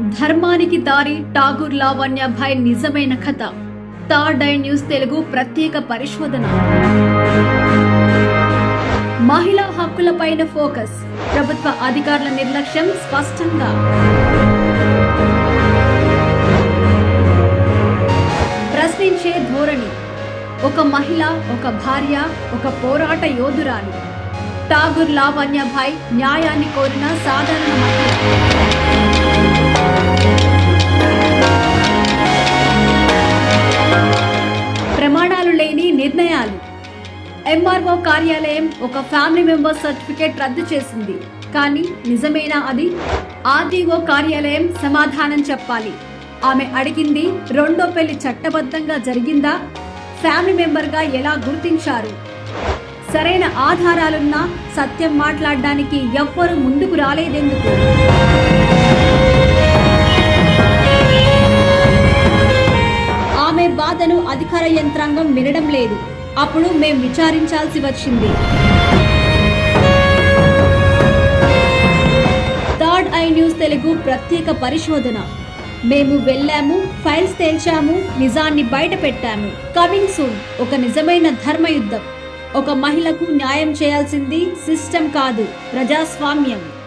ధర్మానికి దారి ఠాగూర్ లావణ్యభాయ్ నిజమైన కథ. థర్డ్ ఐ న్యూస్ తెలుగు ప్రత్యేక పరిశోధన. మహిళా హక్కులపైన ఫోకస్. ప్రభుత్వ అధికారుల నిర్లక్ష్యం స్పష్టంగా. ప్రశ్నించే ధోరణి. ఒక మహిళ ఒక భార్య ఒక పోరాట యోధురాలు. ఠాగూర్ లావణ్యభాయ్ న్యాయాన్ని కోరిన సాధారణ మహిళ. నిర్ణయాలు ఎంఆర్ఓ కార్యాలయం ఒక ఫ్యామిలీ మెంబర్ సర్టిఫికేట్ రద్దు చేసింది. కానీ నిజమేనా అది? ఆర్డీఓ కార్యాలయం సమాధానం చెప్పాలి. ఆమె అడిగింది రెండో పెళ్ళి చట్టబద్ధంగా జరిగిందా? ఫ్యామిలీ మెంబర్గా ఎలా గుర్తించారు? సరైన ఆధారాలున్నా సత్యం మాట్లాడడానికి ఎవ్వరూ ముందుకు రాలేదెందుకు? ఆమె బాధను అధికార యంత్రాంగం వినడం లేదు. అప్పుడు మేం విచారించాల్సి వచ్చింది. థర్డ్ ఐ న్యూస్ తెలుగు ప్రత్యేక పరిశోధన. మేము వెళ్ళాము ఫైల్స్ తేల్చాము నిజాన్ని బయట పెట్టాము. కమింగ్ సూన్ ఒక నిజమైన ధర్మయుద్ధం. ఒక మహిళకు న్యాయం చేయాల్సింది సిస్టమ్ కాదు ప్రజాస్వామ్యం.